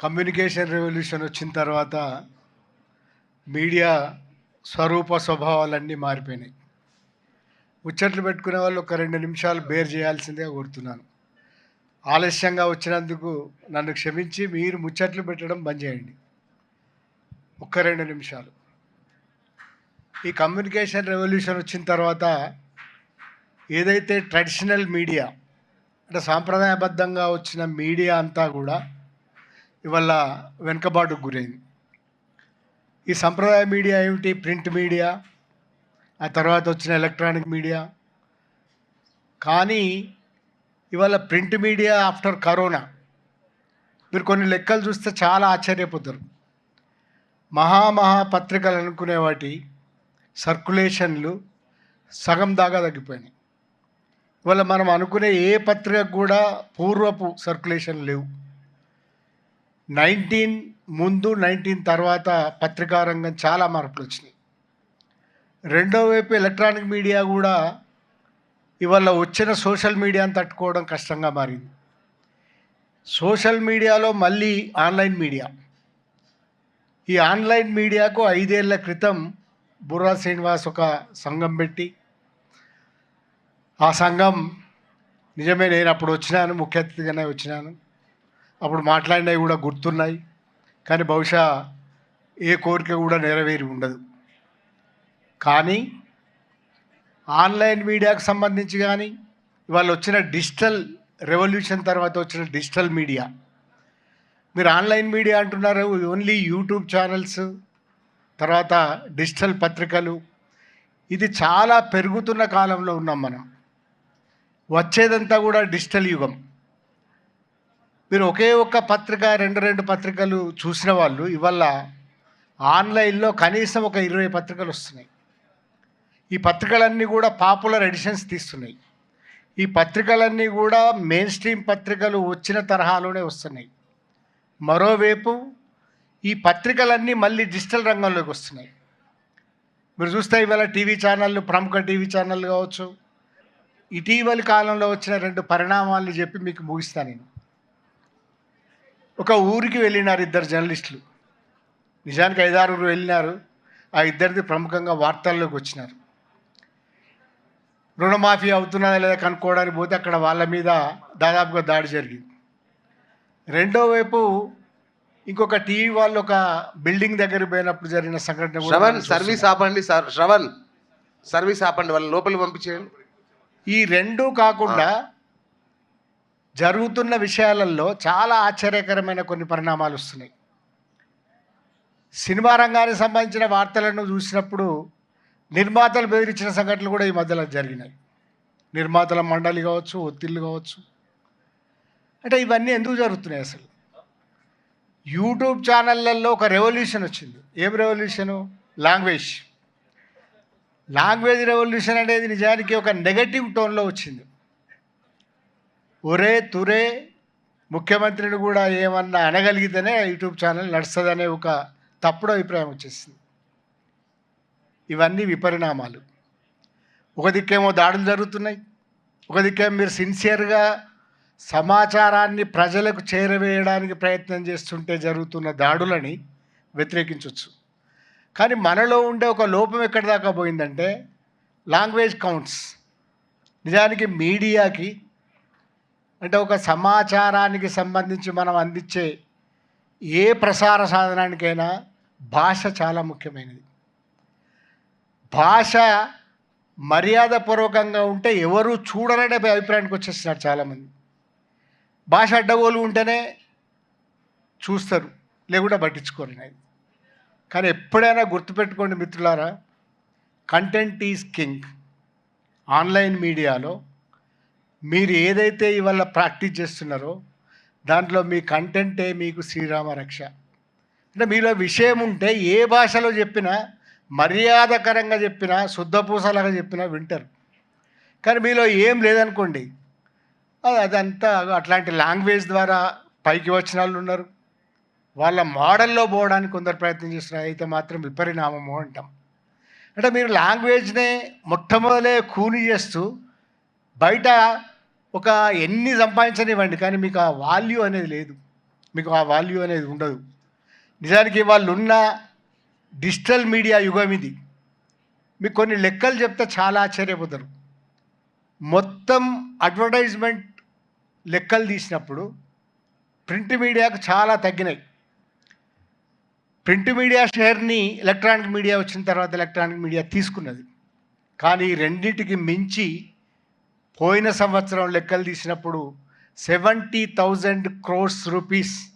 Communication revolution వచ్చిన తర్వాత media స్వరూప స్వభావాలన్నీ మారిపోయినాయి. ముచ్చట్లు పెట్టుకునే వాళ్ళు ఒక రెండు నిమిషాలు బేర్ చేయాల్సిందే కోరుతున్నాను. ఆలస్యంగా వచ్చినందుకు నన్ను క్షమించి మీరు ముచ్చట్లు పెట్టడం బంద్ చేయండి. ఒక్క రెండు నిమిషాలు. ఈ కమ్యూనికేషన్ రెవల్యూషన్ వచ్చిన తర్వాత ఏదైతే ట్రెడిషనల్ మీడియా అంటే సాంప్రదాయబద్ధంగా వచ్చిన మీడియా అంతా కూడా ఇవాళ వెనుకబాటుకు గురైంది. ఈ సంప్రదాయ మీడియా ఏమిటి? ప్రింట్ మీడియా ఆ తర్వాత వచ్చిన ఎలక్ట్రానిక్ మీడియా. కానీ ఇవాళ ప్రింట్ మీడియా ఆఫ్టర్ కరోనా. మీరు కొన్ని లెక్కలు చూస్తే చాలా ఆశ్చర్యపోతారు. మహామహా పత్రికలు అనుకునే వాటి సర్కులేషన్లు సగం దాకా తగ్గిపోయినాయి. ఇవాళ మనం అనుకునే ఏ పత్రికకు కూడా పూర్వపు సర్కులేషన్ లేవు. నైన్టీన్ ముందు నైన్టీన్ తర్వాత పత్రికా రంగం చాలా మార్పులు వచ్చినాయి. రెండో వైపు ఎలక్ట్రానిక్ మీడియా కూడా ఇవాళ వచ్చిన సోషల్ మీడియాను తట్టుకోవడం కష్టంగా మారింది. సోషల్ మీడియాలో మళ్ళీ ఆన్లైన్ మీడియా. ఈ ఆన్లైన్ మీడియాకు ఐదేళ్ళ క్రితం బుర్రా శ్రీనివాస్ ఒక సంఘం పెట్టి ఆ సంఘం నిజమే నేను అప్పుడు వచ్చినాను ముఖ్య అతిథిగానే వచ్చినాను. అప్పుడు మాట్లాడినవి కూడా గుర్తున్నాయి. కానీ బహుశా ఏ కోరిక కూడా నెరవేరి ఉండదు. కానీ ఆన్లైన్ మీడియాకు సంబంధించి కానీ ఇవాళ వచ్చిన డిజిటల్ రెవల్యూషన్ తర్వాత వచ్చిన డిజిటల్ మీడియా. మీరు ఆన్లైన్ మీడియా అంటున్నారు ఓన్లీ యూట్యూబ్ ఛానల్స్ తర్వాత డిజిటల్ పత్రికలు. ఇది చాలా పెరుగుతున్న కాలంలో ఉన్నాం మనం. వచ్చేదంతా కూడా డిజిటల్ యుగం. మీరు ఒకే ఒక్క పత్రిక రెండు రెండు పత్రికలు చూసిన వాళ్ళు ఇవాళ ఆన్లైన్లో కనీసం ఒక ఇరవై పత్రికలు వస్తున్నాయి. ఈ పత్రికలన్నీ కూడా పాపులర్ ఎడిషన్స్ తీస్తున్నాయి. ఈ పత్రికలన్నీ కూడా మెయిన్ స్ట్రీమ్ పత్రికలు వచ్చిన తరహాలోనే వస్తున్నాయి. మరోవైపు ఈ పత్రికలన్నీ మళ్ళీ డిజిటల్ రంగంలోకి వస్తున్నాయి. మీరు చూస్తే ఇవాళ టీవీ ఛానళ్ళు ప్రముఖ టీవీ ఛానళ్ళు కావచ్చు ఇటీవలి కాలంలో వచ్చిన రెండు పరిణామాలు చెప్పి మీకు ముగిస్తాను నేను. ఒక ఊరికి వెళ్ళినారు ఇద్దరు జర్నలిస్టులు. నిజానికి ఐదారుగురు వెళ్ళినారు. ఆ ఇద్దరిది ప్రముఖంగా వార్తల్లోకి వచ్చినారు. రుణమాఫీ అవుతున్నదా లేదా కనుక్కోవడానికి పోతే అక్కడ వాళ్ళ మీద దాదాపుగా దాడి జరిగింది. రెండో వైపు ఇంకొక టీవీ వాళ్ళు ఒక బిల్డింగ్ దగ్గర పోయినప్పుడు జరిగిన సంఘటన శ్రవణ్ సర్వీస్ ఆపండి సార్. శ్రవణ్ సర్వీస్ ఆపండి వాళ్ళ లోపలికి పంపించేయండి. ఈ రెండు కాకుండా జరుగుతున్న విషయాలలో చాలా ఆశ్చర్యకరమైన కొన్ని పరిణామాలు వస్తున్నాయి. సినిమా రంగానికి సంబంధించిన వార్తలను చూసినప్పుడు నిర్మాతలు బెదిరించిన సంఘటనలు కూడా ఈ మధ్యలో జరిగినాయి. నిర్మాతల మండలి కావచ్చు ఒత్తిళ్ళు కావచ్చు. అంటే ఇవన్నీ ఎందుకు జరుగుతున్నాయి అసలు? యూట్యూబ్ ఛానళ్ళల్లో ఒక రెవల్యూషన్ వచ్చింది. ఏం రెవల్యూషను లాంగ్వేజ్. లాంగ్వేజ్ రెవల్యూషన్ అనేది నిజానికి ఒక నెగటివ్ టోన్లో వచ్చింది. ఒరే తురే ముఖ్యమంత్రిని కూడా ఏమన్నా అనగలిగితేనే యూట్యూబ్ ఛానల్ నడుస్తుందనే ఒక తప్పుడు అభిప్రాయం వచ్చేసింది. ఇవన్నీ విపరిణామాలు. ఒక దిక్కేమో దాడులు జరుగుతున్నాయి. ఒక దిక్కేమో మీరు సిన్సియర్గా సమాచారాన్ని ప్రజలకు చేరవేయడానికి ప్రయత్నం చేస్తుంటే జరుగుతున్న దాడులని వ్యతిరేకించవచ్చు కానీ మనలో ఉండే ఒక లోపం ఎక్కడి దాకా పోయిందంటే లాంగ్వేజ్ కౌంట్స్. నిజానికి మీడియాకి అంటే ఒక సమాచారానికి సంబంధించి మనం అందించే ఏ ప్రసార సాధనానికైనా భాష చాలా ముఖ్యమైనది. భాష మర్యాదపూర్వకంగా ఉంటే ఎవరు చూడరనే అభిప్రాయానికి వచ్చేస్తున్నారు చాలామంది. భాష అడ్డగోలు ఉంటేనే చూస్తారు లేకుండా పట్టించుకోరు అనేది. కానీ ఎప్పుడైనా గుర్తుపెట్టుకోండి మిత్రులారా కంటెంట్ ఈజ్ కింగ్ ఆన్లైన్ మీడియాలో మీరు ఏదైతే ఇవాళ ప్రాక్టీస్ చేస్తున్నారో దాంట్లో మీ కంటెంటే మీకు శ్రీరామ రక్ష. అంటే మీలో విషయం ఉంటే ఏ భాషలో చెప్పినా మర్యాదకరంగా చెప్పినా శుద్ధపూసలాగా చెప్పినా వింటారు. కానీ మీలో ఏం లేదనుకోండి అదంతా అట్లాంటి లాంగ్వేజ్ ద్వారా పైకి వచ్చిన వాళ్ళు ఉన్నారు. వాళ్ళ మోడల్లో పోవడానికి కొందరు ప్రయత్నం చేస్తున్నారు అయితే మాత్రం విపరిణామము అంటాం. అంటే మీరు లాంగ్వేజ్నే మొట్టమొదలే కూని చేస్తూ బయట ఒక ఎన్ని సంపాదించనివ్వండి కానీ మీకు ఆ వాల్యూ అనేది లేదు. మీకు ఆ వాల్యూ అనేది ఉండదు. నిజానికి వాళ్ళు ఉన్న డిజిటల్ మీడియా యుగం ఇది. మీకు కొన్ని లెక్కలు చెప్తే చాలా ఆశ్చర్యపోతారు. మొత్తం అడ్వర్టైజ్మెంట్ లెక్కలు తీసినప్పుడు ప్రింట్ మీడియాకు చాలా తగ్గినాయి. ప్రింట్ మీడియా షేర్ని ఎలక్ట్రానిక్ మీడియా వచ్చిన తర్వాత ఎలక్ట్రానిక్ మీడియా తీసుకున్నది. కానీ రెండింటికి మించి పోయిన సంవత్సరం లెక్కలు తీసినప్పుడు seventy thousand crores rupees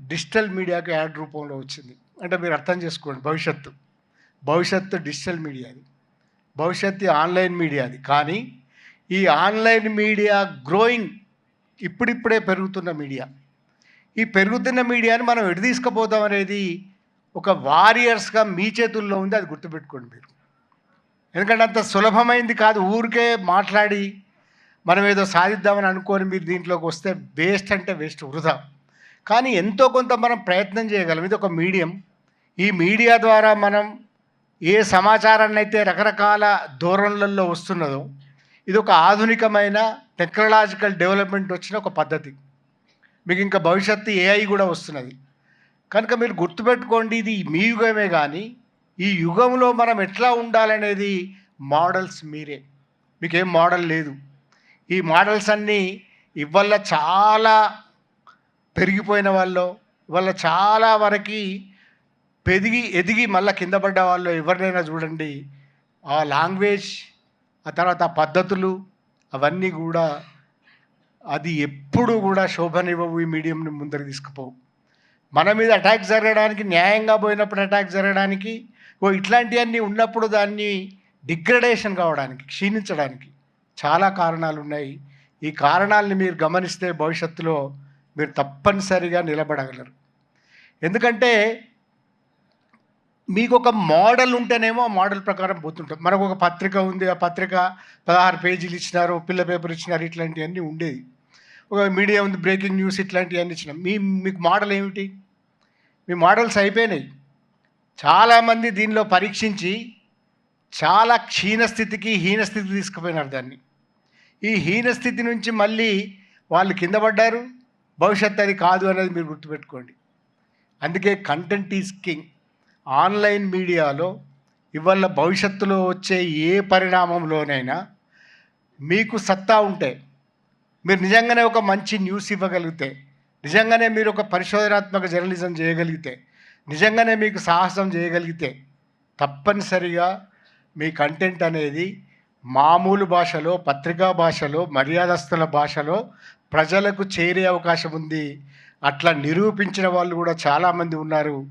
digital మీడియాకు యాడ్ రూపంలో వచ్చింది. అంటే మీరు అర్థం చేసుకోండి భవిష్యత్తు. భవిష్యత్తు డిజిటల్ మీడియాది. భవిష్యత్తు ఆన్లైన్ మీడియాది. కానీ ఈ ఆన్లైన్ మీడియా గ్రోయింగ్ ఇప్పుడిప్పుడే పెరుగుతున్న మీడియా. ఈ పెరుగుతున్న మీడియాని మనం ఎటు తీసుకుపోతాం అనేది ఒక వారియర్స్గా మీ చేతుల్లో ఉంది అది గుర్తుపెట్టుకోండి మీరు. ఎందుకంటే అంత సులభమైంది కాదు ఊరికే మాట్లాడి మనం ఏదో సాధిద్దామని అనుకొని మీరు దీంట్లోకి వస్తే వేస్ట్ అంటే వేస్ట్ వృధా. కానీ ఎంతో కొంత మనం ప్రయత్నం చేయగలం. ఇది ఒక మీడియం. ఈ మీడియా ద్వారా మనం ఏ సమాచారాన్ని అయితే రకరకాల ధోరణులలో వస్తున్నదో ఇది ఒక ఆధునికమైన టెక్నాలజికల్ డెవలప్మెంట్ వచ్చిన ఒక పద్ధతి. మీకు ఇంకా భవిష్యత్తు ఏఐ కూడా వస్తున్నది. కనుక మీరు గుర్తుపెట్టుకోండి ఇది మీ యుగమే కానీ ఈ యుగంలో మనం ఎట్లా ఉండాలనేది మోడల్స్ మీరే. మీకేం మోడల్ లేదు. ఈ మోడల్స్ అన్నీ ఇవల్ల చాలా పెరిగిపోయిన వాళ్ళు ఇవాళ చాలా వరకు పెరిగి ఎదిగి మళ్ళీ కింద పడ్డ వాళ్ళు ఎవరినైనా చూడండి. ఆ లాంగ్వేజ్ ఆ తర్వాత ఆ పద్ధతులు అవన్నీ కూడా అది ఎప్పుడు కూడా శోభనివ్వవు ఈ మీడియంని ముందరికి తీసుకుపోవు. మన మీద అటాక్ జరగడానికి న్యాయంగా పోయినప్పుడు అటాక్ జరగడానికి ఓ ఇట్లాంటివన్నీ ఉన్నప్పుడు దాన్ని డిగ్రడేషన్ కావడానికి క్షీణించడానికి చాలా కారణాలు ఉన్నాయి ఈ కారణాలని మీరు గమనిస్తే భవిష్యత్తులో మీరు తప్పనిసరిగా నిలబడగలరు. ఎందుకంటే మీకు ఒక మోడల్ ఉంటేనేమో ఆ మోడల్ ప్రకారం పోతుంటాం. మనకు ఒక పత్రిక ఉంది. ఆ పత్రిక పదహారు పేజీలు ఇచ్చినారు పిల్ల పేపర్ ఇచ్చినారు ఇట్లాంటివన్నీ ఉండేది ఒక మీడియా ఉంది బ్రేకింగ్ న్యూస్ ఇట్లాంటివన్నీ ఇచ్చినాం. మీ మీకు మోడల్ ఏమిటి? మీ మోడల్స్ అయిపోయినాయి. చాలామంది దీనిలో పరీక్షించి చాలా క్షీణస్థితికి హీనస్థితికి తీసుకుపోయినారు దాన్ని. ఈ హీన స్థితి నుంచి మళ్ళీ వాళ్ళు కింద పడ్డారు. భవిష్యత్తు అది కాదు అనేది మీరు గుర్తుపెట్టుకోండి. అందుకే కంటెంట్ ఈజ్ కింగ్ ఆన్లైన్ మీడియాలో ఇవాళ భవిష్యత్తులో వచ్చే ఏ పరిణామంలోనైనా మీకు సత్తా ఉంటే మీరు నిజంగానే ఒక మంచి న్యూస్ ఇవ్వగలిగితే నిజంగానే మీరు ఒక పరిశోధనాత్మక జర్నలిజం చేయగలిగితే నిజంగానే మీకు సాహసం చేయగలిగితే తప్పనిసరిగా మీ కంటెంట్ అనేది మామూలు భాషలో పత్రికా భాషలో మర్యాదస్తుల భాషలో ప్రజలకు చేరే అవకాశం ఉంది. అట్లా నిరూపించిన వాళ్ళు కూడా చాలామంది ఉన్నారు.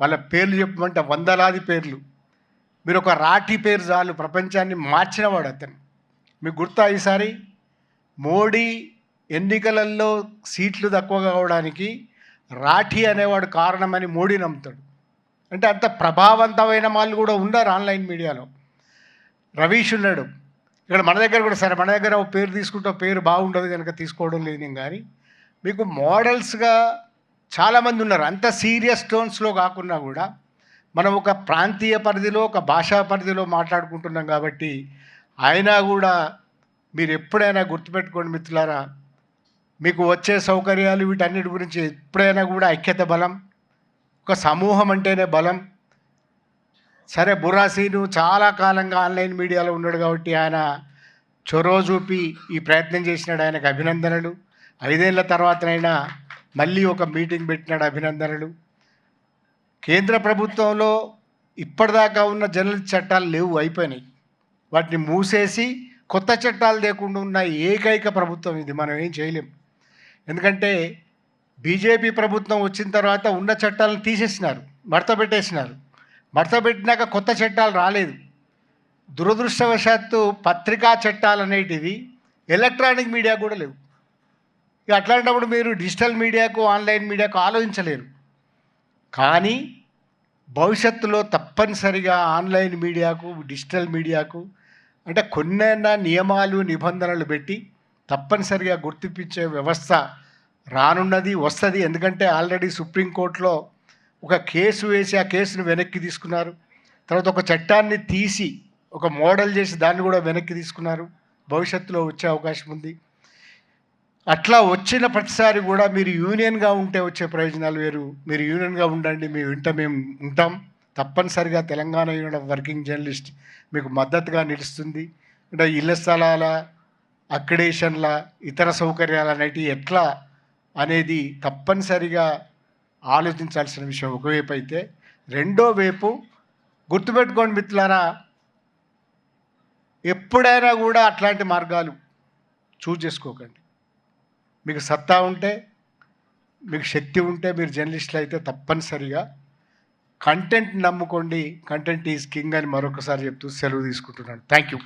వాళ్ళ పేర్లు చెప్పమంటే వందలాది పేర్లు. మీరు ఒక రాఠీ పేరు చాలు ప్రపంచాన్ని మార్చినవాడు అతను. మీకు గుర్తా ఈసారి? మోడీ ఎన్నికలలో సీట్లు తక్కువ కావడానికి రాఠీ అనేవాడు కారణమని మోడీ నమ్ముతాడు. అంటే అంత ప్రభావవంతమైన వాళ్ళు కూడా ఉన్నారు ఆన్లైన్ మీడియాలో. రవీష్ ఉన్నాడు. ఇక్కడ మన దగ్గర కూడా సరే మన దగ్గర ఓ పేరు తీసుకుంటే పేరు బాగుండదు కనుక తీసుకోవడం లేదు నేను కానీ. మీకు మోడల్స్గా చాలామంది ఉన్నారు. అంత సీరియస్ టోన్స్లో కాకుండా కూడా మనం ఒక ప్రాంతీయ పరిధిలో ఒక భాషా పరిధిలో మాట్లాడుకుంటున్నాం కాబట్టి అయినా కూడా మీరు ఎప్పుడైనా గుర్తుపెట్టుకోండి మిత్రులారా మీకు వచ్చే సౌకర్యాలు వీటన్నిటి గురించి ఎప్పుడైనా కూడా ఐక్యత బలం ఒక సమూహం అంటేనే బలం సరే బురాసీను చాలా కాలంగా ఆన్లైన్ మీడియాలో ఉన్నాడు కాబట్టి ఆయన చొరవ చూపి ఈ ప్రయత్నం చేసినాడు ఆయనకు అభినందనలు. ఐదేళ్ళ తర్వాతనైనా మళ్ళీ ఒక మీటింగ్ పెట్టినాడు అభినందనలు. కేంద్ర ప్రభుత్వంలో ఇప్పటిదాకా ఉన్న జర్నలిస్ట్ చట్టాలు లేవు అయిపోయినాయి. వాటిని మూసేసి కొత్త చట్టాలు లేకుండా ఉన్న ఏకైక ప్రభుత్వం ఇది మనం ఏం చేయలేం. ఎందుకంటే బీజేపీ ప్రభుత్వం వచ్చిన తర్వాత ఉన్న చట్టాలను తీసేసినారు మడత పెట్టేసినారు. మడత పెట్టినాక కొత్త చట్టాలు రాలేదు. దురదృష్టవశాత్తు పత్రికా చట్టాలు అనేటివి ఎలక్ట్రానిక్ మీడియా కూడా లేవు. ఇక అట్లాంటప్పుడు మీరు డిజిటల్ మీడియాకు ఆన్లైన్ మీడియాకు ఆలోచించలేరు. కానీ భవిష్యత్తులో తప్పనిసరిగా ఆన్లైన్ మీడియాకు డిజిటల్ మీడియాకు అంటే కొన్నైనా నియమాలు నిబంధనలు పెట్టి తప్పనిసరిగా గుర్తిపించే వ్యవస్థ రానున్నది వస్తుంది. ఎందుకంటే ఆల్రెడీ సుప్రీంకోర్టులో ఒక కేసు వేసి ఆ కేసును వెనక్కి తీసుకున్నారు. తర్వాత ఒక చట్టాన్ని తీసి ఒక మోడల్ చేసి దాన్ని కూడా వెనక్కి తీసుకున్నారు. భవిష్యత్తులో వచ్చే అవకాశం ఉంది. అట్లా వచ్చిన ప్రతిసారి కూడా మీరు యూనియన్గా ఉంటే వచ్చే ప్రయోజనాలు వేరు. మీరు యూనియన్గా ఉండండి మేము వెంట మేము ఉంటాం. తప్పనిసరిగా Telangana union of working journalist మీకు మద్దతుగా నిలుస్తుంది. అంటే ఇళ్ళ స్థలాల అక్రిడేషన్ల ఇతర సౌకర్యాలు అనేటివి ఎట్లా అనేది తప్పనిసరిగా ఆలోచించాల్సిన విషయం ఒకవైపు అయితే రెండో వైపు గుర్తుపెట్టుకోండి మిత్రులారా ఎప్పుడైనా కూడా అట్లాంటి మార్గాలు చూజ్ చేసుకోకండి. మీకు సత్తా ఉంటే మీకు శక్తి ఉంటే మీరు జర్నలిస్టులు అయితే తప్పనిసరిగా కంటెంట్ నమ్ముకోండి. కంటెంట్ ఈజ్ కింగ్ అని మరొకసారి చెప్తూ సెలవు తీసుకుంటున్నాను. Thank you.